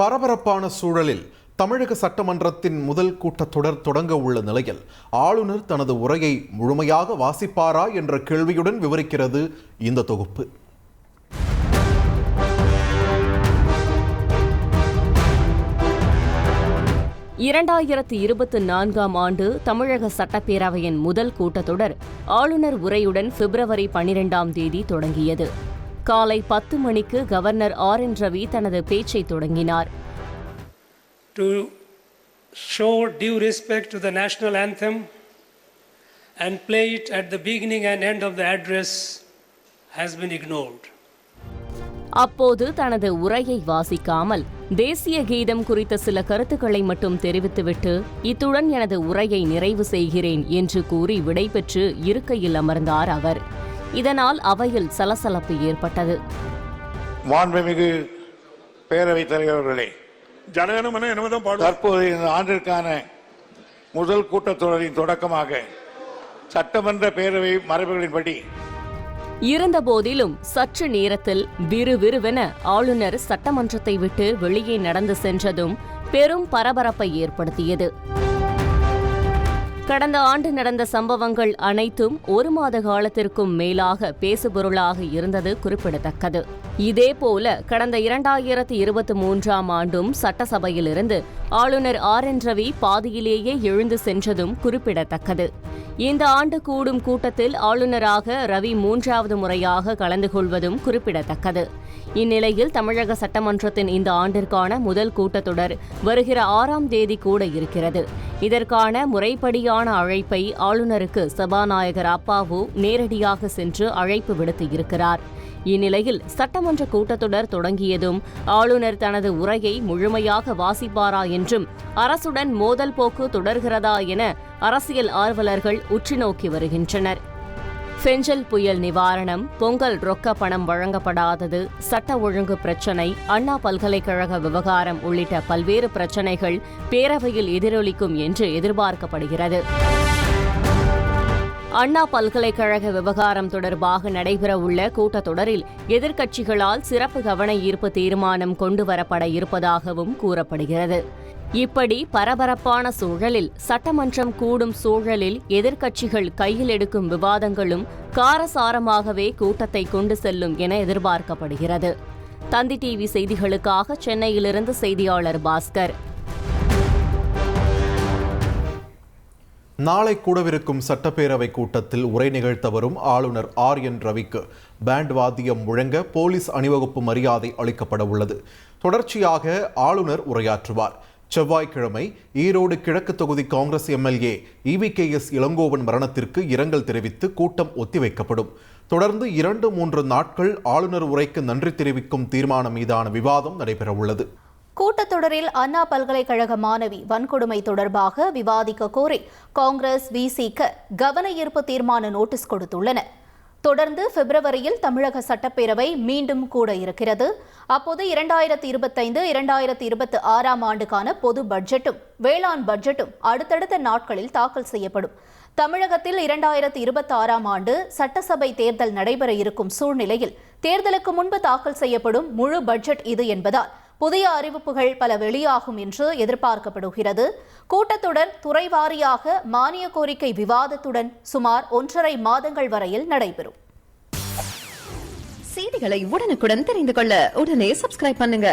பரபரப்பான சூழலில் தமிழக சட்டமன்றத்தின் முதல் கூட்டத்தொடர் தொடங்க உள்ள நிலையில் ஆளுநர் தனது உரையை முழுமையாக வாசிப்பாரா என்ற கேள்வியுடன் விவரிக்கிறது இந்த தொகுப்பு. இரண்டாயிரத்து இருபத்தி நான்காம் ஆண்டு தமிழக சட்டப்பேரவையின் முதல் கூட்டத்தொடர் ஆளுநர் உரையுடன் பிப்ரவரி பனிரெண்டாம் தேதி தொடங்கியது. காலை பத்து மணிக்கு கவர்னர் ஆர் என் ரவி தனது பேச்சை தொடங்கினார் to show due respect to the national anthem and play it at the beginning and end of the address has been ignored. அப்போது தனது உரையை வாசிக்காமல் தேசிய கீதம் குறித்த சில கருத்துக்களை மட்டும் தெரிவித்துவிட்டு இத்துடன் எனது உரையை நிறைவு செய்கிறேன் என்று கூறி விடைபெற்று இருக்கையில் அமர்ந்தார் அவர் இதனால் அவையில் சலசலப்பு ஏற்பட்டது. மாண்புமிகு பேரவைத் தலைவர்களே ஜனகணமன என்னதான் பாடுவோம் தற்போது இந்த ஆண்டிற்கான முதல் கூட்டத்தொடரின் தொடக்கமாக சட்டமன்ற பேரவை மரபுகளின்படி இருந்தபோதிலும் சற்று நேரத்தில் விறுவிறுவென ஆளுநர் சட்டமன்றத்தை விட்டு வெளியே நடந்து சென்றதும் பெரும் பரபரப்பை ஏற்படுத்தியது. கடந்த ஆண்டு நடந்த சம்பவங்கள் அனைத்தும் ஒரு மாத காலத்திற்கும் மேலாக பேசுபொருளாக இருந்தது குறிப்பிடத்தக்கது. இதேபோல கடந்த இரண்டாயிரத்தி இருபத்தி மூன்றாம் ஆண்டும் சட்டசபையிலிருந்து ஆளுநர் ஆர். என். ரவி பாதியிலேயே எழுந்து சென்றதும் குறிப்பிடத்தக்கது. இந்த ஆண்டு கூடும் கூட்டத்தில் ஆளுநராக ரவி மூன்றாவது முறையாக கலந்து கொள்வதும் குறிப்பிடத்தக்கது. இந்நிலையில் தமிழக சட்டமன்றத்தின் இந்த ஆண்டிற்கான முதல் கூட்டத்தொடர் வருகிற ஆறாம் தேதி கூட இருக்கிறது. இதற்கான முறைப்படியான அழைப்பை ஆளுநருக்கு சபாநாயகர் அப்பாவு நேரடியாக சென்று அழைப்பு விடுத்து இருக்கிறார். இந்நிலையில் சட்டமன்ற கூட்டத்தொடர் தொடங்கியதும் ஆளுநர் தனது உரையை முழுமையாக வாசிப்பாரா என்றும் அரசுடன் மோதல் போக்கு தொடர்கிறதா என அரசியல் ஆர்வலர்கள் உற்றுநோக்கி வருகின்றனர். ஃபெஞ்சல் புயல் நிவாரணம் பொங்கல் ரொக்க பணம் வழங்கப்படாதது சட்ட ஒழுங்கு பிரச்சினை அண்ணா பல்கலைக்கழக விவகாரம் உள்ளிட்ட பல்வேறு பிரச்சினைகள் பேரவையில் எதிரொலிக்கும் என்று எதிர்பார்க்கப்படுகிறது. அண்ணா பல்கலைக்கழக விவகாரம் தொடர்பாக நடைபெறவுள்ள கூட்டத்தொடரில் எதிர்க்கட்சிகளால் சிறப்பு கவன ஈர்ப்பு தீர்மானம் கொண்டுவரப்பட இருப்பதாகவும் கூறப்படுகிறது. இப்படி பரபரப்பான சூழலில் சட்டமன்றம் கூடும் சூழலில் எதிர்க்கட்சிகள் கையில் எடுக்கும் விவாதங்களும் காரசாரமாகவே கூட்டத்தை கொண்டு செல்லும் என எதிர்பார்க்கப்படுகிறது. தந்தி டிவி செய்திகளுக்காக சென்னையிலிருந்து செய்தியாளர் பாஸ்கர். நாளை கூடவிருக்கும் சட்டப்பேரவை கூட்டத்தில் உரை நிகழ்த்த வரும் ஆளுநர் ஆர் என் ரவிக்கு பேண்ட் வாத்தியம் முழங்க போலீஸ் அணிவகுப்பு மரியாதை அளிக்கப்பட உள்ளது. தொடர்ச்சியாக ஆளுநர் உரையாற்றுவார். செவ்வாய்க்கிழமை ஈரோடு கிழக்கு தொகுதி காங்கிரஸ் எம்எல்ஏ இவிகேஎஸ் இளங்கோவன் மரணத்திற்கு இரங்கல் தெரிவித்து கூட்டம் ஒத்திவைக்கப்படும். தொடர்ந்து இரண்டு மூன்று நாட்கள் ஆளுநர் உரைக்கு நன்றி தெரிவிக்கும் தீர்மானம் மீதான விவாதம் நடைபெறவுள்ளது. கூட்டத்தொடரில் அண்ணா பல்கலைக்கழக மாணவி வன்கொடுமை தொடர்பாக விவாதிக்க கோரி காங்கிரஸ் விசிக கவன ஈர்ப்பு தீர்மான நோட்டீஸ் கொடுத்துள்ளன. தொடர்ந்து பிப்ரவரியில் தமிழக சட்டப்பேரவை மீண்டும் கூட இருக்கிறது. அப்போது இரண்டாயிரத்தி இருபத்தைந்து இரண்டாயிரத்தி இருபத்தி ஆறாம் ஆண்டுக்கான பொது பட்ஜெட்டும் வேளாண் பட்ஜெட்டும் அடுத்தடுத்த நாட்களில் தாக்கல் செய்யப்படும். தமிழகத்தில் இரண்டாயிரத்தி இருபத்தி ஆறாம் ஆண்டு சட்டசபை தேர்தல் நடைபெற இருக்கும் சூழ்நிலையில் தேர்தலுக்கு முன்பு தாக்கல் செய்யப்படும் முழு பட்ஜெட் இது என்பதால் புதிய அறிவிப்புகள் பல வெளியாகும் என்று எதிர்பார்க்கப்படுகிறது. கூட்டத்தொடர் துறை வாரியாக மானிய கோரிக்கை விவாதத்துடன் சுமார் ஒன்றரை மாதங்கள் வரையில் நடைபெறும். செய்திகளை உடனுக்குடன் தெரிந்து கொள்ள உடனே சப்ஸ்கிரைப் பண்ணுங்க.